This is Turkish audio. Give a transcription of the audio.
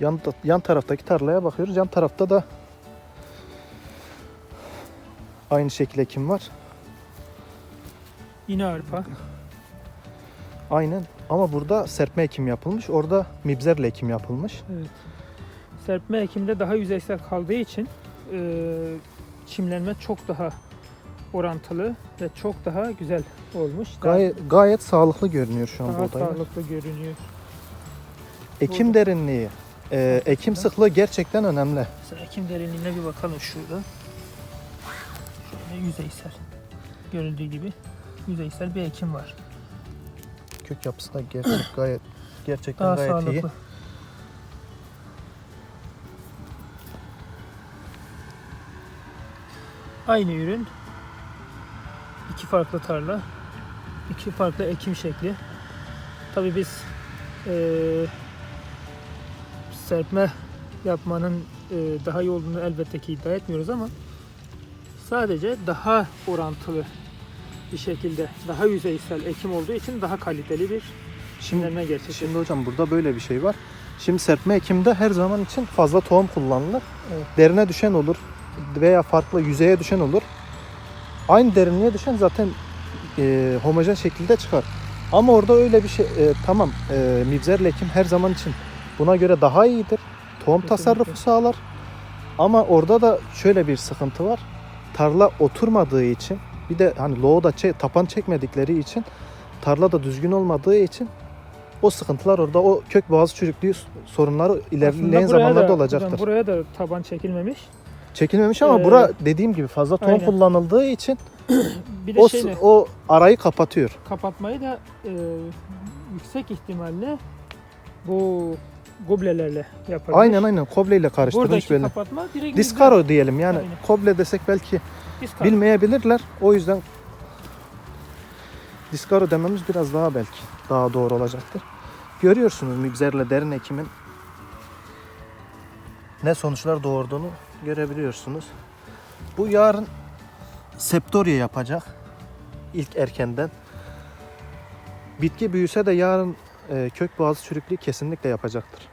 Yan, yan taraftaki tarlaya bakıyoruz. Yan tarafta da aynı şekilde ekim var. Yine arpa. Aynen. Ama burada serpme ekim yapılmış. Orada mibzerle ekim yapılmış. Evet. Serpme ekimde daha yüzeysel kaldığı için e, çimlenme çok daha orantılı ve çok daha güzel olmuş. Daha- Gayet gayet sağlıklı görünüyor şu an daha buğdaylar. sağlıklı görünüyor. Ekim Burada. derinliği, e, ekim sıklığı gerçekten önemli. Mesela ekim derinliğine bir bakalım şurada. Şöyle yüzeysel. Görüldüğü gibi yüzeysel bir ekim var. Kök yapısı da gerçek gayet gerçekten Daha gayet sağlıklı. iyi. Aynı ürün. iki farklı tarla. iki farklı ekim şekli. Tabii biz eee, serpme yapmanın eee, daha iyi olduğunu elbette ki iddia etmiyoruz ama sadece daha orantılı bir şekilde daha yüzeysel ekim olduğu için daha kaliteli bir çimlenme gerçekleşiyor. Şimdi hocam burada böyle bir şey var. Şimdi serpme ekimde her zaman için fazla tohum kullanılır. Evet. Derine düşen olur veya farklı yüzeye düşen olur. Aynı derinliğe düşen zaten e, homojen şekilde çıkar. Ama orada öyle bir şey e, tamam e, mibzerle ekim her zaman için buna göre daha iyidir. Tohum Kesinlikle. tasarrufu sağlar. Ama orada da şöyle bir sıkıntı var. Tarla oturmadığı için bir de hani loğuda çe- tapan çekmedikleri için tarla da düzgün olmadığı için o sıkıntılar orada o kök boğazı çürüklüğü sorunları ilerleyen zamanlarda da- olacaktır. hocam buraya da taban çekilmemiş. Çekilmemiş ama Ee, bura dediğim gibi fazla tohum aynen. kullanıldığı için Bir de o, şey ne? o arayı kapatıyor. kapatmayı da e, yüksek ihtimalle bu goblelerle yapabilir. Aynen aynen koble ile karıştırmış Buradaki böyle. kapatma direkt Diskaro diyelim yani Aynen. koble desek belki Diskaro. bilmeyebilirler. O yüzden diskaro dememiz biraz daha belki daha doğru olacaktır. Görüyorsunuz mibzerle derin ekimin ne sonuçlar doğurduğunu görebiliyorsunuz. Bu yarın septorya yapacak ilk erkenden. Bitki büyüse de yarın e, kök boğazı çürüklüğü kesinlikle yapacaktır.